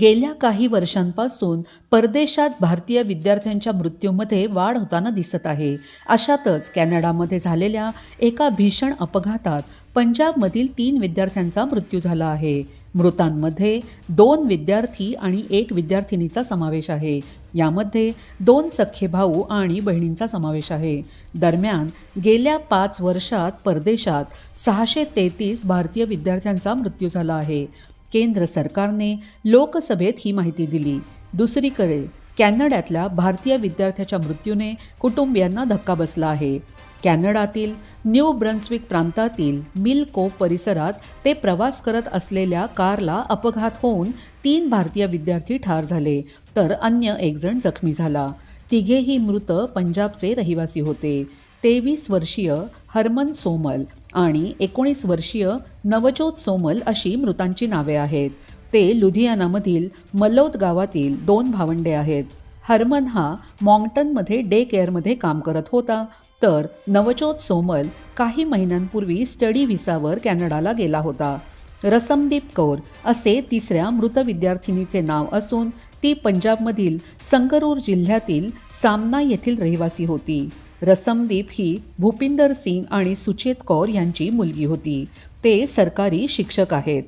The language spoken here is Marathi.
गेल्या काही वर्षांपासून परदेशात भारतीय विद्यार्थ्यांच्या मृत्यूमध्ये वाढ होताना दिसत आहे. अशातच कॅनडामध्ये झालेल्या एका भीषण अपघातात पंजाबमधील तीन विद्यार्थ्यांचा मृत्यू झाला आहे. मृतांमध्ये दोन विद्यार्थी आणि एक विद्यार्थिनीचा समावेश आहे. यामध्ये दोन सख्खे भाऊ आणि बहिणींचा समावेश आहे. दरम्यान गेल्या पाच वर्षात परदेशात सहाशे तेहतीस भारतीय विद्यार्थ्यांचा मृत्यू झाला आहे. केंद्र सरकारने लोकसभेत ही माहिती दिली. दुसरीकडे कॅनडातल्या भारतीय विद्यार्थ्याच्या मृत्यूने कुटुंबियांना धक्का बसला आहे. कॅनडातील न्यू ब्रन्सविक प्रांतातील मिल कोव्ह परिसरात ते प्रवास करत असलेल्या कारला अपघात होऊन तीन भारतीय विद्यार्थी ठार झाले तर अन्य एक जण जखमी झाला. तिघेही मृत पंजाबचे रहिवासी होते. तेवीस वर्षीय हरमन सोमल आणि एकोणीस वर्षीय नवजोत सोमल अशी मृतांची नावे आहेत. ते लुधियानामधील मल्लौद गावातील दोन भावंडे आहेत. हरमन हा मॉंगटनमध्ये डे केअरमध्ये काम करत होता. तर नवजोत सोमल काही महिन्यांपूर्वी स्टडी व्हिसावर कॅनडाला गेला होता. रसमदीप कौर असे तिसऱ्या मृत विद्यार्थिनीचे नाव असून ती पंजाबमधील संगरूर जिल्ह्यातील सामना येथील रहिवासी होती. रसमदीप ही भूपिंदर सिंग आणि सुचेत कौर यांची मुलगी होती. ते सरकारी शिक्षक आहेत.